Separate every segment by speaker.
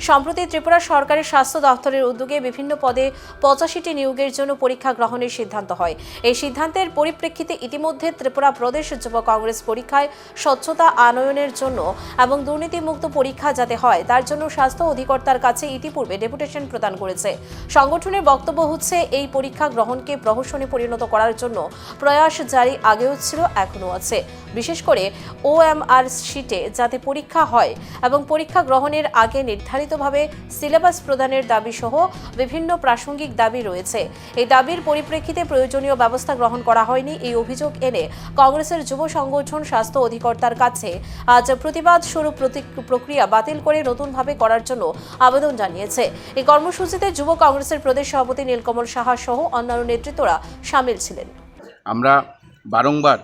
Speaker 1: সম্প্রতি ত্রিপুরা সরকারের স্বাস্থ্য দপ্তরের উদ্যোগে বিভিন্ন পদে পঁচাশিটি নিয়োগের জন্য পরীক্ষা গ্রহণের সিদ্ধান্ত হয়। এই সিদ্ধান্তের পরিপ্রেক্ষিতে ইতিমধ্যে ত্রিপুরা প্রদেশ যুব কংগ্রেস পরীক্ষায় স্বচ্ছতা আনয়নের জন্য এবং দুর্নীতিমুক্ত পরীক্ষা যাতে হয়, তার জন্য স্বাস্থ্য অধিকর্তার কাছে ইতিপূর্বে ডেপুটেশন প্রদান করেছে। সংগঠনের বক্তব্য হচ্ছে, এই পরীক্ষা গ্রহণকে প্রহসনে পরিণত করার জন্য প্রয়াস জারি আগেও ছিল, এখনও আছে। বিশেষ করে ওএমআর শিটে যাতে পরীক্ষা হয় এবং পরীক্ষা গ্রহণের আগে নির্ধারিতভাবে সিলেবাস প্রদানের দাবি সহ বিভিন্ন প্রাসঙ্গিক দাবি রয়েছে। এই দাবির পরিপ্রেক্ষিতে প্রয়োজনীয় ব্যবস্থা গ্রহণ করা হয়নি। এই অভিযোগ এনে কংগ্রেসের যুব সংগঠন স্বাস্থ্য অধিকর্তার কাছে আজ প্রতিবাদ স্বরূপ প্রক্রিয়া বাতিল করে নতুনভাবে করার জন্য আবেদন জানিয়েছে। এই কর্মসূচিতে যুব কংগ্রেসের প্রদেশ সভাপতি নীলকমল সাহা সহ অন্যান্য নেতৃত্বরা সামিল ছিলেন।
Speaker 2: আমরা বারংবার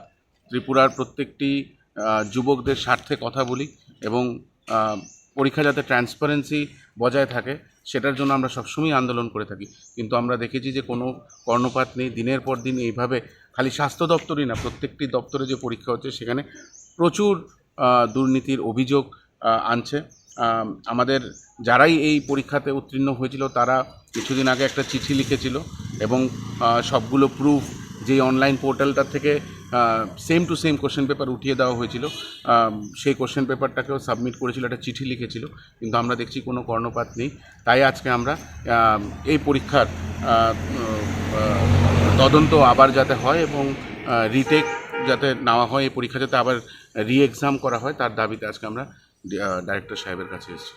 Speaker 2: ত্রিপুরার প্রত্যেকটি যুবকদের স্বার্থে কথা বলি এবং পরীক্ষা যাতে ট্রান্সপারেন্সি বজায় থাকে, সেটার জন্য আমরা সবসময় আন্দোলন করে থাকি। কিন্তু আমরা দেখেছি যে কোনো কর্ণপাত নেই, দিনের পর দিন এইভাবে খালি স্বাস্থ্য দপ্তরই না, প্রত্যেকটি দপ্তরে যে পরীক্ষা হচ্ছে সেখানে প্রচুর দুর্নীতির অভিযোগ আনছে। আমাদের যারাই এই পরীক্ষাতে উত্তীর্ণ হয়েছিল তারা কিছুদিন আগে একটা চিঠি লিখেছিল এবং সবগুলো প্রুফ যে অনলাইন পোর্টালটার থেকে same to same question paper উঠিয়ে দেওয়া হয়েছিল। সেই কোশ্চেন পেপারটাকেও সাবমিট করেছিল, একটা চিঠি লিখেছিল, কিন্তু আমরা দেখছি কোনো কর্ণপাত নেই। তাই আজকে আমরা এই পরীক্ষার তদন্ত আবার যাতে হয় এবং রিটেক যাতে নেওয়া হয়, এই পরীক্ষা যাতে আবার রি এক্সাম করা হয়, তার দাবিতে আজকে আমরা ডাইরেক্টর সাহেবের কাছে এসেছি।